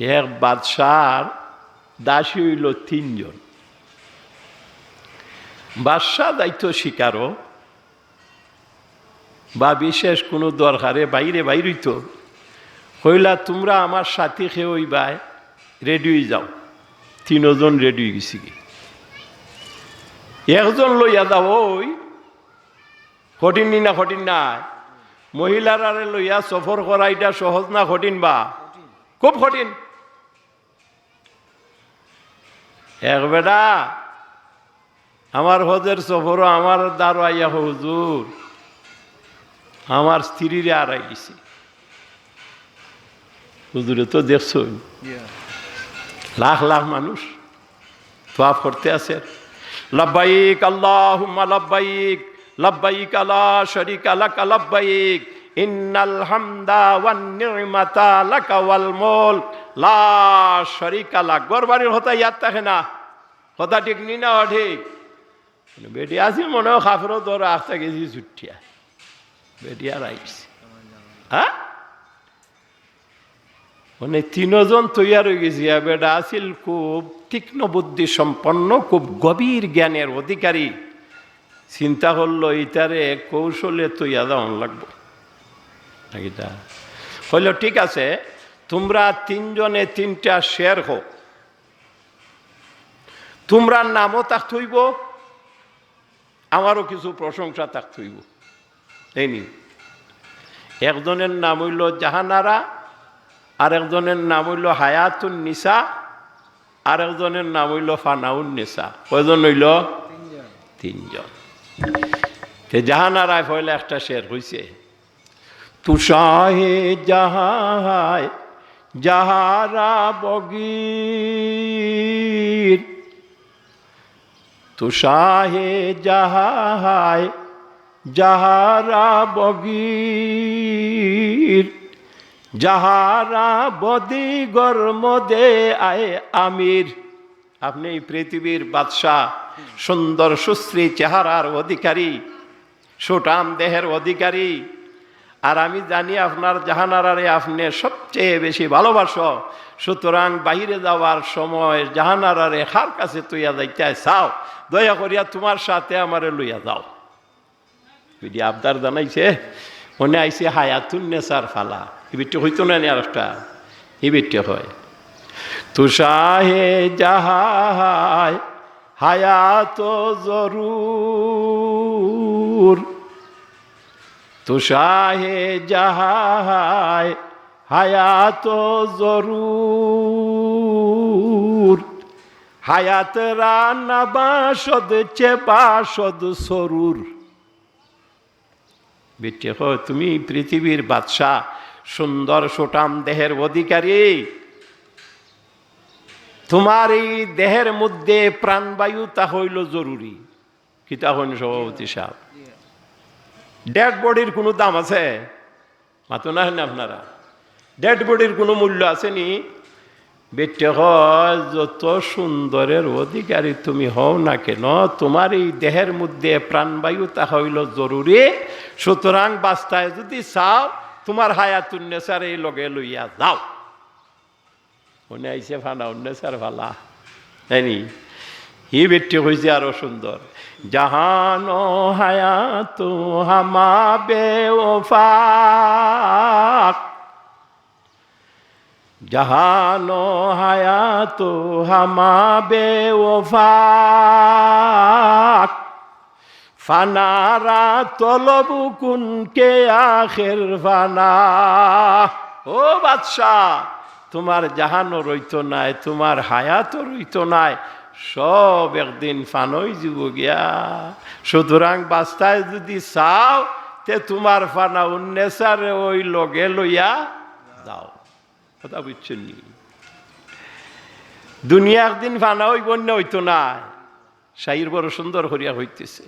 এক বাদশার দাসী হইল তিনজন। বাদশাহ দায়িত্ব স্বীকারও, বা বিশেষ কোনো দরকারে বাইরে বাইরইত। কইলা, তোমরা আমার সাথী খেয়ে ওইবাই রেডি হয়ে যাও। তিনজন রেডি হয়ে গেছি একজন লইয়া যাও ওই, কঠিন নি না কঠিন নাই? মহিলারারে লইয়া সফর করা এটা সহজ না কঠিন বা? খুব কঠিন। এক বেটা আমার হজের সফর আমার দ্বারো আইয়া হুজুর, আমার স্ত্রীরে আড়াই গেছি হুজুরে তো দেখছ লাখ লাখ মানুষ তোয়াফ করতে আছে। লব্বাইক আল্লাহুম্মা লব্বাইক লব্বাইক আলা শরীকা লাকা লব্বাইক ইন্নাল হামদা ওয়ান নি'মাতা লাকা ওয়াল মুলক, লা শরীকা লাক। গরবাড়ির হতা ইয়াদ থাকে না। কথা ঠিক নি না, ঠিক। বেটি আসি মনে হয় খাফরও তোর আসতে গেছি ছুটিয়া বেটি আর আইসি হ্যাঁ মানে তিনজন তৈয়ার হয়ে গেছি। বেটা আসিল খুব তীক্ষ্ণ বুদ্ধি সম্পন্ন, খুব গভীর জ্ঞানের অধিকারী। চিন্তা করল ইটারে কৌশলে তৈয়া দেওয়ান লাগবো। নাকিটা হইল ঠিক আছে তোমরা তিনজনে তিনটা শেয়ার হোক তোমরা নামও তাক থইব আমারও কিছু প্রশংসা তাক থইব। এই নি একজনের নাম হইল জাহানারা আর একজনের নাম হইল হায়াতুন নিসা আর একজনের নাম হইল ফানাউন নিসা। কয়জন হইল? তিনজন। জাহানারায় ফয়লে একটা শের হইছে। তুষাহে যাহায় যাহারা বগির তুষাহে যাহায় যাহারা বগির যাহারা বদি গর্মদে আয় আমির আপনি পৃথিবীর বাদশাহ, সুন্দর সুশ্রী চেহারার অধিকারী সুটাম দেহের অধিকারী আর আমি জানি আপনার জাহানারারে আপনি সবচেয়ে বেশি ভালোবাসো। সুতরাং বাহিরে যাওয়ার সময় জাহানারারে খার কাছে তুইয়া যাইতে চাও? দয়া করিয়া তোমার সাথে আমারে লইয়া যাও। যদি আবদার জানাইছে, মনে আইছে হায়াতুন নেসার ফালা। এই বিটটি হইতো না আর একটা এই বিটটি হয়। তুষাহে যাহায় হায়াত জরুর। তুষাহে যাহায় হায়াত জরুর হায়াত রানা বাসদ চে বাসদ সরুর বিটে হয় তুমি পৃথিবীর বাদশাহ সুন্দর সুটাম দেহের অধিকারী তোমার এই দেহের মধ্যে প্রাণবায়ু তা হইল জরুরি কি তা হইল সভাপতি সাহেব ডেড বডির কোনো দাম আছে? মাতো না হেন আপনারা। ডেড বডির কোনো মূল্য আসেনি বেটে হয়, যত সুন্দরের অধিকারী তুমি হও না কেন, তোমার এই দেহের মধ্যে প্রাণবায়ু তা হইল জরুরি। সুতরাং বাস্তায় যদি চাও, তোমার হায়াতুন্নেসার এই লগে লইয়া যাও। মনে আইসে ফানা উন্নেসার ফালা। হয়নি হি বেটে হয়েছে আরও সুন্দর। জাহান হায়াত হামাবে ওফাক। জাহান হায়াত হামাবে ওফাক। ফানারা তলবু কুনকে আখের ফানা। ও বাদশাহ, তোমার জাহানও রইত নাই, তোমার হায়াতও রইত নাই সব একদিন ফানই যাব গিয়া। সুতরাং বাস্তায় যদি চাও, তে তোমার ফানা উন্নেসারে ওই লগে লইয়া যাও কথা বুঝছেন দুনিয়া একদিন ফানা ওই বন্য হইতো না। শাহির বড় সুন্দর করিয়া হইতেছে।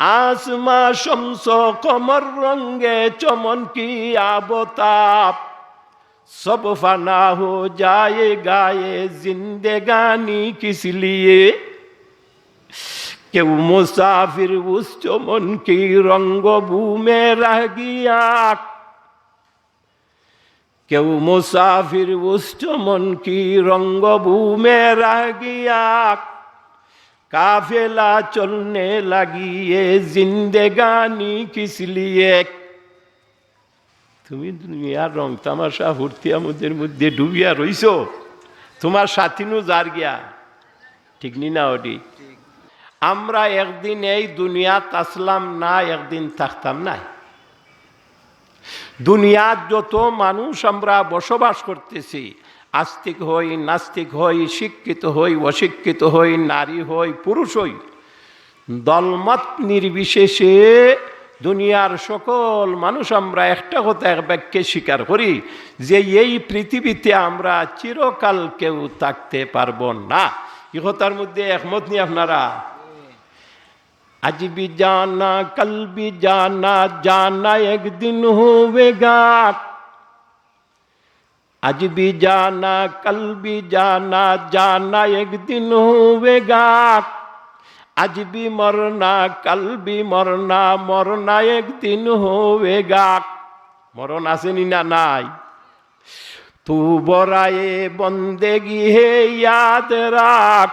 আসমা শমস কমর রঙ্গে চমন কি আবতাপ? সব ফানা হো যায় গায়ে জিন্দেগানি কিস লিয়ে কেউ মুসাফির উস চমন কি রঙ্গভূমে রাহ গিয়া কেউ মুসাফির উস চমন কি রঙ্গভূমে রাহ গিয়া কাফেলা চলনে লাগিয়ে জিন্দেগানি কিসলিয়ে তুমি দুনিয়ার রং তামাশা হুর্তিয়ামদের মধ্যে ডুবিয়া রইছ। তোমার সাথীনু যার গিয়া? ঠিক নি না ওটি আমরা একদিন এই দুনিয়াত আসলাম না, একদিন থাকতাম না দুনিয়ার যত মানুষ আমরা বসবাস করতেছি আস্তিক হই, নাস্তিক হই, শিক্ষিত হই, অশিক্ষিত হই, নারী হই, পুরুষ হই, দলমত নির্বিশেষে দুনিয়ার সকল মানুষ আমরা একটা কথা এক ব্যাগকে স্বীকার করি যে এই পৃথিবীতে আমরা চিরকাল কেউ থাকতে পারব না। ইহতার মধ্যে একমত নিয়ে আপনারা? আজ বি জানা, কাল বি জানা জানা একদিন হোগা আজ বি জানা, কল বি জানা জানা একদিন হোগা আজ বি মরনা, কাল বি মরনা মরনা একদিন হোগা মরণ আসেনি না নাই। তু বরায়ে বন্দেগি হে ইয়াদ রাখ।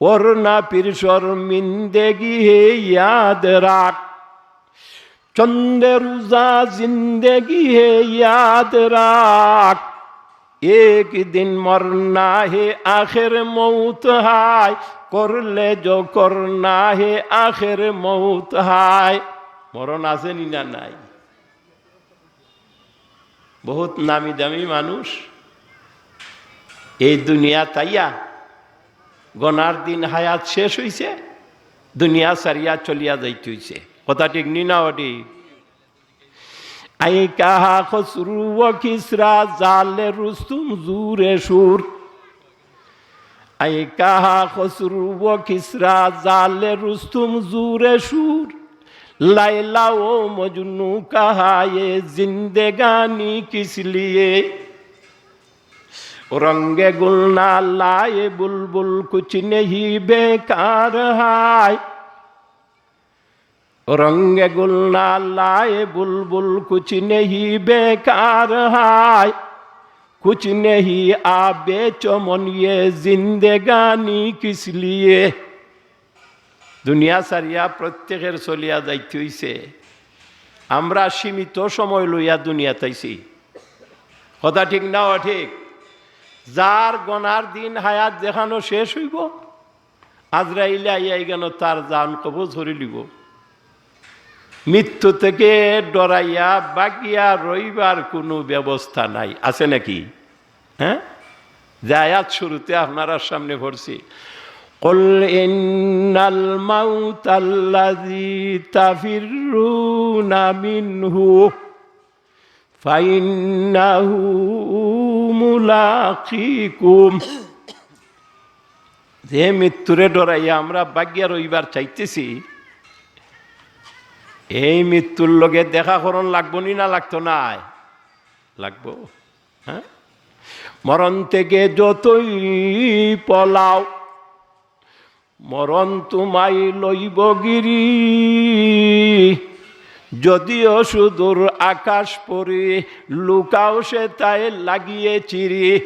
ওর না পিরসর মিন্দেগি হে ইয়াদ রাখ। চন্দে রোজা জিন্দেগি হে ইয়াদ রাখ এক দিন মরনা হে আখের মৌত হায়। করলে যো করনা হে আখের মৌত হায়। মরণ আসেনি না নাই? বহুত নামি দামি মানুষ। এই দুনিয়া তাইয়া গনার দিন হায়াত শেষ হইছে, দুনিয়া সারিয়া চলিয়া যাইতে হইছে। কথা ঠিক নি না ওটি আই কাহা খসরু ও খিসরা, জালে রুস্তুম জুরে সুর। আই কাহা খসরু ও খিসরা, জালে রুস্তুম জুরে সুর। লাইলা ও মজনু কাহায়ে, জিন্দেগানি কিসলিয়ে। রঙ্গে গুলনা লাই বুলবুল কুচ নেহি বেকার হায়। बेकार हाय रंगे गुलना लाए बुलबुल कुछ नहीं बेकार हाय कुछ नहीं आबे चमन ये जिंदगानी किस लिए দুনিয়া সারিয়া প্রত্যেকের চলিয়া যাইতে হইছে আমরা সীমিত সময় লইয়া দুনিয়া তাইছি কথা ঠিক না ঠিক যার গনার দিন হায়াত দেখানো শেষ হইব আজরাইলে আইয়াই গেল তার জান কবজ ধরে লিব মৃত্যু থেকে ডরাইয়া বাকিয়া রইবার কোনো ব্যবস্থা নাই আছে নাকি হ্যাঁ যে আয়াত শুরুতে আপনার সামনে ভরছি قل إن الموت الذي تفرون منه فإنه মুলাকিকুম যে মৃত্যুরে ডরাইয়া আমরা বাগ্যা রইবার চাইতেছি এই মৃত্যুর লগে দেখা করণ লাগবো নি না লাগতো নাই? লাগবো হ্যাঁ? মরণ থেকে যতই পলাও, মরণ তোমাই লইব গিরি। যদিও সুদূর আকাশ পরে, লুকাও সে তাই লাগিয়ে চিরি।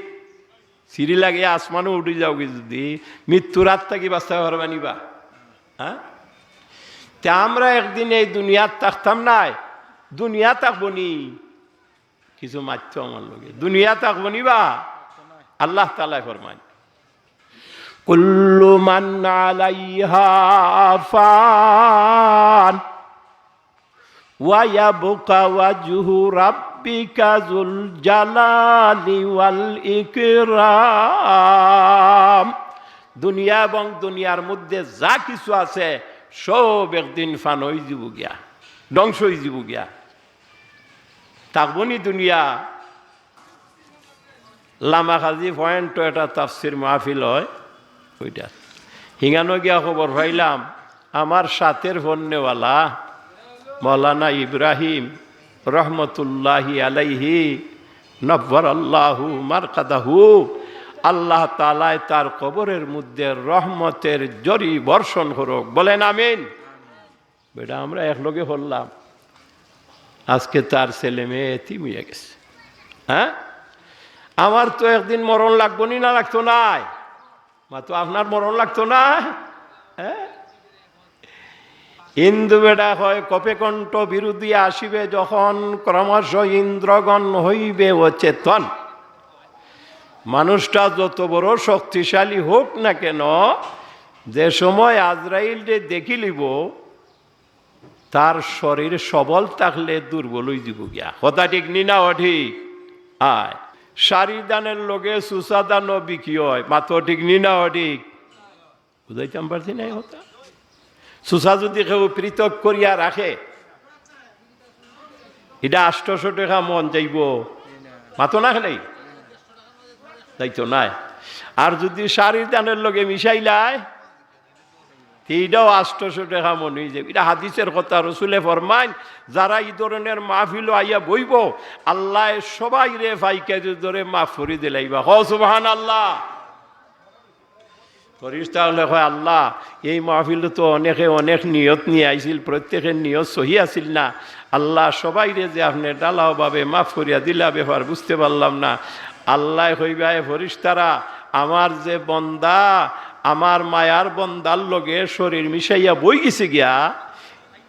চিরি লাগিয়ে আসমানও উঠে যাও যদি। মৃত্যু রাত থাকি বাঁচতে পারবা নিবা? হ্যাঁ? তা আমরা একদিন এই দুনিয়ার থাকতাম নাই দুনিয়া থাকবো নি কিছু মারছ আমার লোকে দুনিয়া থাকবো নিবা আল্লাহ তালা ফরমান কুল্লু মান আলাইহা ফান ويبقى وجه ربك ذو الجلال والإكرام দুনিয়া এবং দুনিয়ার মধ্যে যা কিছু আছে সব একদিন ফান হয়ে যাব গিয়া, ধ্বংস হয়ে যাব গিয়া। থাকবনি দুনিয়া, লামা লামাখাজি পয়েন্ট এটা তাফসির মাহফিল হয়, ওইটা। হিঙানো গিয়া খবর পাইলাম, আমার সাথের ফন্যওয়ালা মৌলানা ইব্রাহিম রহমতুল্লাহি আলাইহি নব্বর আল্লাহু মারকাদাহু আল্লাহ তালায় তার কবরের মধ্যে রহমতের জরি বর্ষণ করুক। বলেন আমিন। বেটা, আমরা একলগে হলাম। আজকে তার ছেলে মেয়ে এতিম হয়ে গেছে। হ্যাঁ? আমার তো একদিন মরণ লাগবো নি না লাগতো নাই? মা, তো আপনার মরণ লাগতো না? হ্যাঁ? ইন্দু বেড়া হয় কপে কণ্ঠ বিরোধী আসিবে যখন ক্রমশ ইন্দ্রগণ হইবে ও চেতন। মানুষটা যত বড় শক্তিশালী হোক না কেন, যে সময় আজরাইল যে দেখিলিব তার শরীর সবল থাকলে দুর্বল হয়ে দিব গিয়া। কথা ঠিক নি না অঠিক আয়। শাড়ি দানের লগে সুসা দানও বিকি হয়? মাথো ঠিক নি না অঠিক বুঝাইতাম পারছি না এই কথা? সুসা যদি কেউ পৃথক করিয়া রাখে, এটা আষ্টশো টাকা মন যাইব। মাতো না খেলেই যাইতো নাই। আর যদি শাড়ির দানের লগে মিশাইলায় এইটাও আষ্টশো টাকা মনে হয়ে যাবে। এটা হাদিসের কথা, রসুলে ফরমাইন, যারা এই ধরনের মাহফিল আইয়া বইব, আল্লাহ সবাই রে ফাইকে ধরে মাফ করি দিলাইবা হ আল্লাহ করিস হয় আল্লাহ, এই মাহফিল তো অনেকে অনেক নিয়ত নিয়ে আইছিল, প্রত্যেকের নিয়ত সহি আছিল না। আল্লাহ সবাই রে যে আপনি ডালাওভাবে মাফ করিয়া দিলা, ব্যাপার বুঝতে পারলাম না। আল্লাহ হইবায় ফরিস্তারা, আমার যে বন্দা, আমার মায়ার বন্দার লগে শরীর মিশাইয়া বই গেছে গিয়া,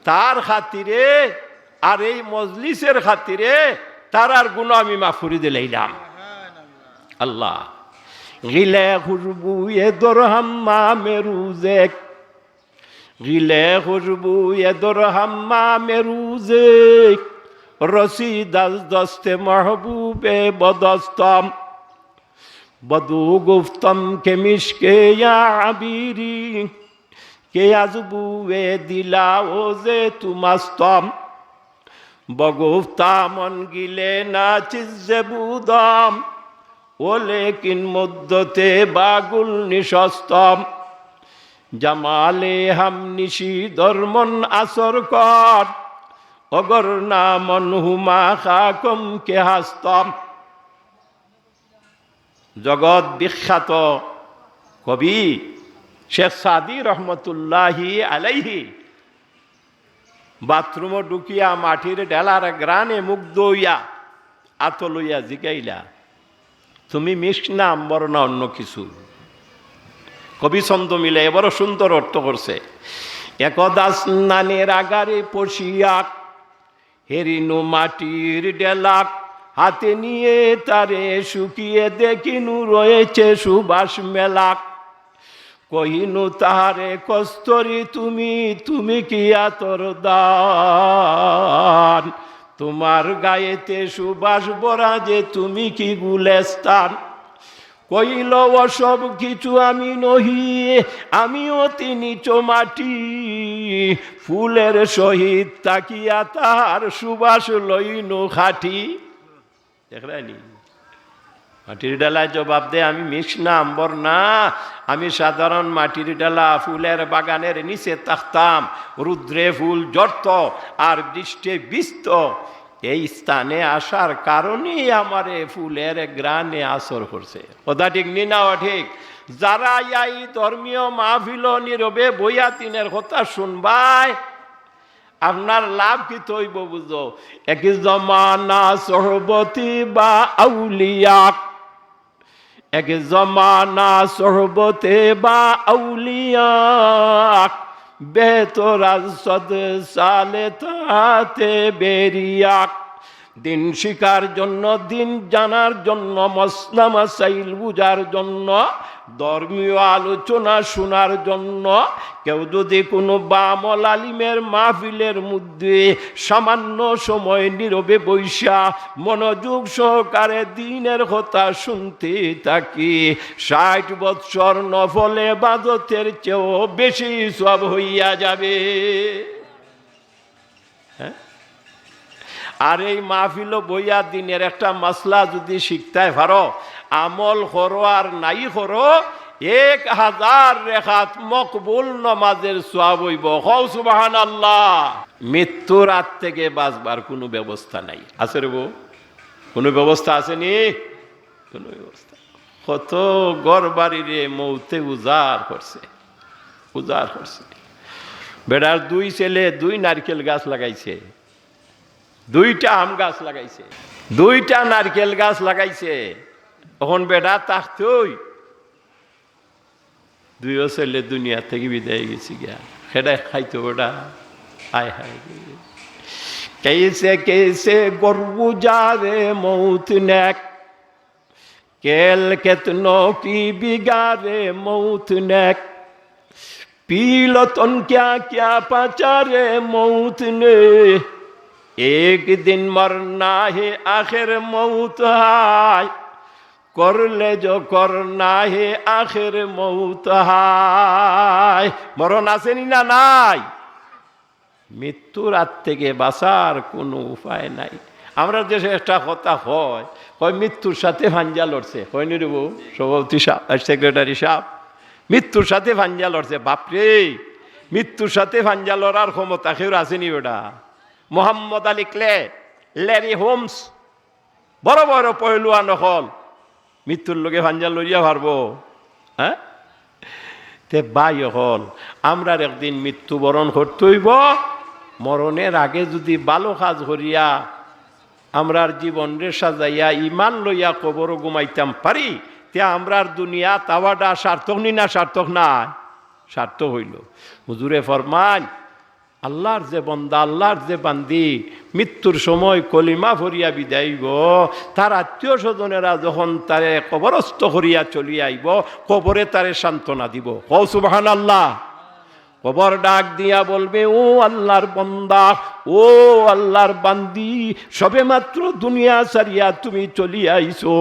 তার খাতিরে আর এই মজলিসের খাতিরে তার আর গুণ আমি মাফুরি দিলাইলাম আল্লাহ। গিলে খুশবু এ দর হাম্মা মেরুজে গিলে খুশবু এ দর হাম্মা রসি দাস দস্তে মহবুবে বদস্তম। বদু গুফতম কে মিশকে আবিরি। কে এ দিলা ও যে তুমাস্তম। বগুফতামন গিলে না চিজে বুদম। ও লেকিন মধ্যতে বাগুল নিশস্তম। জামালে হাম নিশি ধর্মন আসর কর। অগর নামন হুমা খাকম কে হাস্তম। জগৎ বিখ্যাত কবি শেখ সাদি রহমতুল্লাহি আলাইহি। বাথরুমও ঢুকিয়া মাটির ডেলার গ্রানে মুগ্ধ হইয়া আত লইয়া জিগাইলা। তুমি মিশ না, আম্বর না অন্য কিছু। কবি ছন্দ মিলে এবারও সুন্দর অর্থ করছে। একদা স্নানের আগারে পশিয়াক হেরিনু মাটির ডেলাক হাতে নিয়ে তারে শুকিয়ে দেখিনু রয়েছে সুবাস মেলাক। কহিনু তাহারে, কস্তরি, তুমি তুমি কি আতর দান? তোমার গায়েতে সুবাস বরা যে তুমি কি গুলেস্তান? কইল সব কিছু আমি নহি আমি অতি নিচ মাটি। ফুলের সহিত তাকিয়া তাহার সুবাস লইনু খাটি। দেখলেনি? মাটির ডালায় জবাব দে, আমি মিশ না আম্বর না। আমি সাধারণ মাটির ডালা, ফুলের বাগানের নিচে থাকতাম রুদ্রে ফুল জড়ত আর বৃষ্টে বিস্ত। এই স্থানে আসার কারণেই আমার এ ফুলের গ্রানে আসর করছে। কথা ঠিক নি ঠিক? যারা এই ধর্মীয় মাহফিল নীরবে বইয়া তিনের কথা শুনবাই আপনার লাভ কি তৈব বুঝো? এক জমানা সহবতী বা আউলিয়াক এক জমানা সহবতে বা আউলিয়াক বেতরাজ সদ সালে তাতে বেরিয়াক দিন শিকার জন্য, দিন জানার জন্য, মসলামা সাইল বুঝার জন্য ধর্মীয় আলোচনা শোনার জন্য কেউ যদি কোনো বামল আলিমের মাহফিলের মধ্যে সামান্য সময় নীরবে বৈশা মনোযোগ সহকারে দিনের কথা শুনতে থাকি, ষাট বৎসর নফলে বাদতের চেয়েও বেশি সব হইয়া যাবে। হ্যাঁ? আর এই মাহফিল বইয়া দিনের একটা মাসলা যদি শিখতে পারো আমল করো আর নাই করো, এক হাজার রেখাত মকবুল নমাজের সোয়াব হইব। হও সুবাহান আল্লাহ মৃত্যুর হাত থেকে বাঁচবার কোনো ব্যবস্থা নাই। আছে রে বউ? কোনো ব্যবস্থা আছে নি? কোনো ব্যবস্থা কত গড় বাড়িরে মৌতে উজাড় করছে। উজাড় করছে। বেড়ার দুই ছেলে দুই নারকেল গাছ লাগাইছে। দুইটা আম গাছ লাগাইছে। দুইটা নারকেল গাছ লাগাইছে। তখন বেড়া তাকতই দুইও ছেলে দুনিয়া থেকে বিদায় গেছি গিয়া সেটা খাইতো বেটা হায় হায় कैसे कैसे गुरु जा रे मौत नेक केल केतनों की बिगारे मौत नेक पीलतन क्या क्या पचा रे मौत ने एक दिन मरना है आखिर मौत हाय করলে যো কর নাহে আখের মৌত মরণ আসেনি না নাই? মৃত্যুর হাত থেকে বাঁচার কোনো উপায় নাই। আমরা যে একটা কথা হয় হয় মৃত্যুর সাথে ভাঞ্জা লড়ছে। হয় নি রেবু সভাপতি সাহেব সেক্রেটারি সাহেব মৃত্যুর সাথে ভাঞ্জা লড়ছে বাপরে মৃত্যুর সাথে ভাঞ্জা লড়ার ক্ষমতা কেউ আসেনি ওটা Muhammad Ali Clay Larry Holmes, বড় বড় পহলুয়া নহল মৃত্যুর লোকে ভাঞ্জা লড়িয়া পারব হ্যাঁ? তে বাই হল আমরার একদিন মৃত্যুবরণ করতে হইব। মরণের আগে যদি ভালো কাজ করিয়া আমরার জীবন রে সাজাইয়া ইমান লইয়া কবর ঘুমাইতাম পারি, তে আমরার দুনিয়া তাওয়াটা সার্থক নি না সার্থক নাই? সার্থক হইল। হুজুরে ফরমান আল্লাহর যে বন্দা, আল্লাহর যে বান্দি, মৃত্যুর সময় কলিমা ভরিয়া বিদায়ব তার আত্মীয় স্বজনেরা যখন তারে কবরস্থ করিয়া চলিয়াইব কবরে তারে সান্ত্বনা দিব। কৌসুবাহান আল্লাহ কবর ডাক দিয়া বলবে, ও আল্লাহর বন্দা, ও আল্লাহর বান্দি, সবে মাত্র দুনিয়া সারিয়া তুমি চলিয়া আইছো।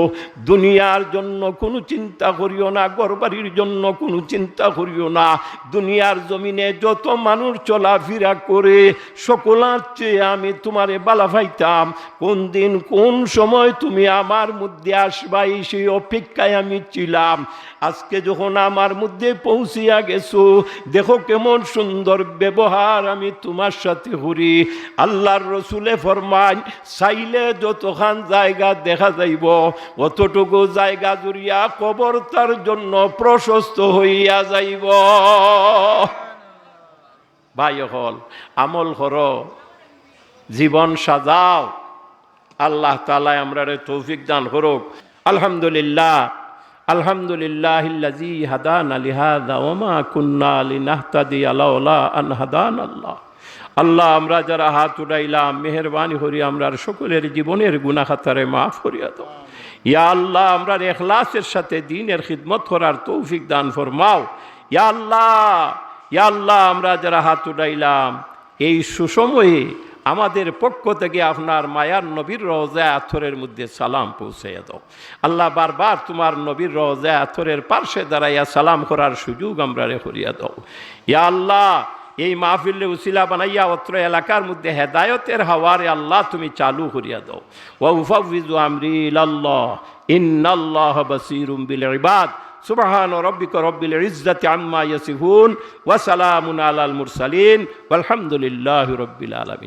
দুনিয়ার জন্য কোনো চিন্তা করিও না গরবাড়ির জন্য কোনো চিন্তা করিও না। দুনিয়ার জমিনে যত মানুষ চলাফেরা করে, সকলার চেয়ে আমি তোমারে বালা ভাইতাম কোন দিন কোন সময় তুমি আমার মধ্যে আসবাই, সেই অপেক্ষায় আমি ছিলাম। আজকে যখন আমার মধ্যে পৌঁছিয়া গেছো, দেখো কেমন সুন্দর ব্যবহার আমি তোমার সাথে করি। আল্লাহর রসুলে ফরমান চাইলে যতখান জায়গা দেখা যাইব, অতটুকু জায়গা জুড়িয়া কবর তার জন্য প্রশস্ত হইয়া যাইব। ভাই হল, আমল কর, জীবন সাজাও। আল্লাহ তালায় আমরা তৌফিক দান করুক। আলহামদুলিল্লাহ। আলহামদুলিল্লাহ হাদান আলি হাদা ওমা কুন্না আলি নাহতাদি আলাউলা আন আল্লাহ আল্লাহ, আমরা যারা হাত উড়াইলাম মেহরবানি করি আমরার সকলের জীবনের গুনাখাতারে মাফ করিয়া দাও। ইয়া আল্লাহ, আমরা এখলাসের সাথে দিনের খিদমত করার তৌফিক দান ফরমাও। ইয়া আল্লাহ ইয়া আল্লাহ, আমরা যারা হাত উড়াইলাম এই সুসময়ে আমাদের পক্ষ থেকে আপনার মায়ার নবীর রোজা আথরের মধ্যে সালাম পৌঁছাইয়া দাও। আল্লাহ বারবার তোমার নবীর রোজা আথরের পার্শ্বে দাঁড়াইয়া সালাম করার সুযোগ আমরা করিয়া দাও। ইয়া আল্লাহ, এই মাহফিল্লে উসিলা বানাইয়া অত্র এলাকার মধ্যে হেদায়তের হাওয়ারে আল্লাহ তুমি চালু করিয়া দাও। ওয়া উফাউযু আমরি ইলাল্লাহ, ইন্নাল্লাহ বাসীরুম বিল ইবাদ, সুবহান রব্বিকা রব্বিল ইজ্জাতি আম্মা ইয়াসিফুন, ওয়া সালামুন আলাল মুরসালিন, ওয়ালহামদুলিল্লাহি রব্বিল আলামিন।